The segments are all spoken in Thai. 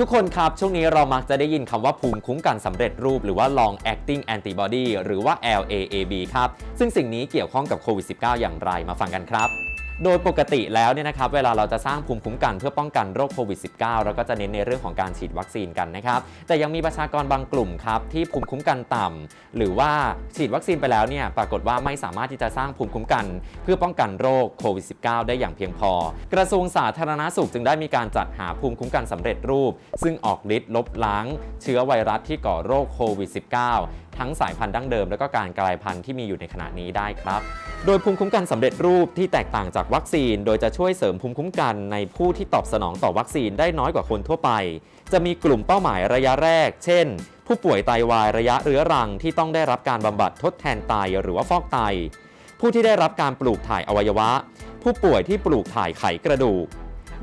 ทุกคนครับ ช่วงนี้เรามักจะได้ยินคำว่าภูมิคุ้มกันสำเร็จรูป หรือว่า long acting antibody หรือว่า LAAB ครับ ซึ่งสิ่งนี้เกี่ยวข้องกับโควิด -19 อย่างไรมาฟังกันครับ โดยปกติแล้วเนี่ยนะครับเวลาเราจะสร้างภูมิคุ้มกันเพื่อป้องกันโรคโควิด -19 เราก็จะเน้นในเรื่องของการฉีดวัคซีนกันนะครับ แต่ยังมีประชากรบางกลุ่มครับที่ภูมิคุ้มกันต่ำหรือว่าฉีดวัคซีนไปแล้วเนี่ยปรากฏว่าไม่สามารถที่จะสร้างภูมิคุ้มกัน เพื่อป้องกันโรคโควิด -19 ได้อย่างเพียงพอ กระทรวงสาธารณสุขจึงได้มีการจัดหาภูมิคุ้มกันสำเร็จรูป ซึ่งออกฤทธิ์ลบล้าง เชื้อไวรัสที่ก่อโรคโควิด -19 ทั้งสายพันธุ์ดั้งเดิม และก็การกลายพันธุ์ที่มีอยู่ในขณะนี้ได้ครับ โดยภูมิคุ้มกันสำเร็จรูปที่แตกต่างจากวัคซีน โดยจะช่วยเสริมภูมิคุ้มกันในผู้ที่ตอบสนองต่อวัคซีนได้น้อยกว่าคนทั่วไป จะมีกลุ่มเป้าหมายระยะแรก เช่น ผู้ป่วยไตวายระยะเรื้อรังที่ต้องได้รับการบำบัดทดแทนไตหรือว่าฟอกไต ผู้ที่ได้รับการปลูกถ่ายอวัยวะ ผู้ป่วยที่ปลูกถ่ายไขกระดูก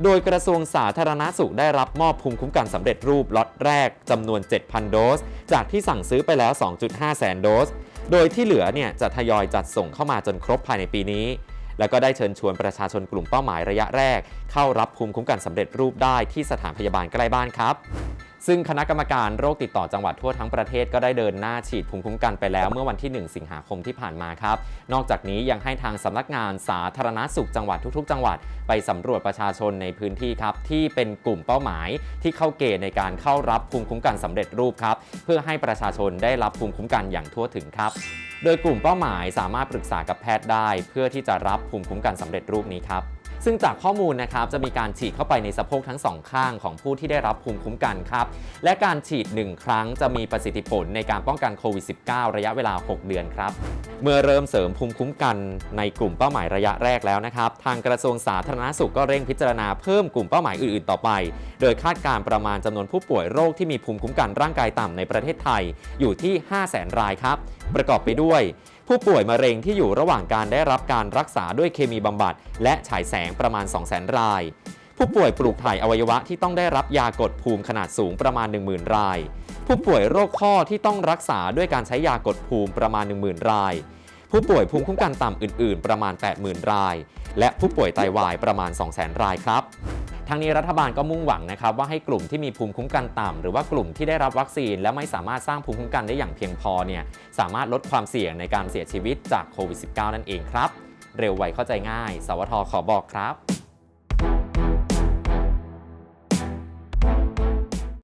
โดยกระทรวงสาธารณาสุขได้รับมอบภูมิคุ้มกันสำเร็จรูปล็อตแรกจำนวน 7,000 โดส จากที่สั่งซื้อไปแล้ว 2.5 แสนโดส โดยที่เหลือเนี่ยจะทยอยจัดส่งเข้ามาจนครบภายในปีนี้ แล้วก็ได้เชิญชวนประชาชนกลุ่มเป้าหมายระยะแรก เข้ารับภูมิคุ้มกันสำเร็จรูปได้ที่สถานพยาบาลใกล้บ้านครับซึ่งคณะกรรมการโรคติดต่อจังหวัดทั่วทั้งประเทศก็ได้เดินหน้าฉีดภูมิคุ้มกันไปแล้วเมื่อวันที่ 1 สิงหาคมที่ผ่านมาครับ นอกจากนี้ยังให้ทางสำนักงานสาธารณสุขจังหวัดทุก ๆ จังหวัด ไปสำรวจประชาชนในพื้นที่ครับ ที่เป็นกลุ่มเป้าหมายที่เข้าเกณฑ์ในการเข้ารับภูมิคุ้มกันสำเร็จรูปครับ เพื่อให้ประชาชนได้รับภูมิคุ้มกันอย่างทั่วถึงครับ โดยกลุ่มเป้าหมายสามารถปรึกษากับแพทย์ได้ เพื่อที่จะรับภูมิคุ้มกันสำเร็จรูปนี้ครับซึ่งจากข้อมูลนะครับจะมีการฉีดเข้าไปในสะโพกทั้งสองข้างของผู้ที่ได้รับภูมิคุ้มกันครับ และการฉีด 1 ครั้งจะมีประสิทธิผลในการป้องกันโควิด -19 ระยะเวลา 6 เดือนครับ เมื่อเริ่มเสริมภูมิคุ้มกันในกลุ่มเป้าหมายระยะแรกแล้วนะครับ ทางกระทรวงสาธารณสุขก็เร่งพิจารณาเพิ่มกลุ่มเป้าหมายอื่น ๆ ต่อไป โดยคาดการประมาณจำนวนผู้ป่วยโรคที่มีภูมิคุ้มกันร่างกายต่ำในประเทศไทยอยู่ที่ 5 0 0 0 0 0 รายครับ ประกอบไปด้วย ผู้ป่วยมะเร็งที่อยู่ระหว่างการได้รับการรักษาด้วยเคมีบำบัด และฉายแสงประมาณ 200,000 ราย ผู้ป่วยปลูกถ่ายอวัยวะที่ต้องได้รับยากดภูมิขนาดสูงประมาณ 10,000 ราย ผู้ป่วยโรคข้อที่ต้องรักษาด้วยการใช้ยากดภูมิประมาณ 10,000 ราย ผู้ป่วยภูมิคุ้มกันต่ำอื่น ๆ ประมาณ 80,000 ราย และผู้ป่วยไตวายประมาณ 200,000 รายครับ ทั้งนี้รัฐบาลก็มุ่งหวังนะครับว่าให้กลุ่มที่มีภูมิคุ้มกันต่ำหรือว่ากลุ่มที่ได้รับวัคซีน และไม่สามารถสร้างภูมิคุ้มกันได้อย่างเพียงพอเนี่ยสามารถลดความเสี่ยงในการเสียชีวิตจากโควิด -19 นั่นเองครับ เร็วไวเข้าใจง่าย สวทขอบอกครับ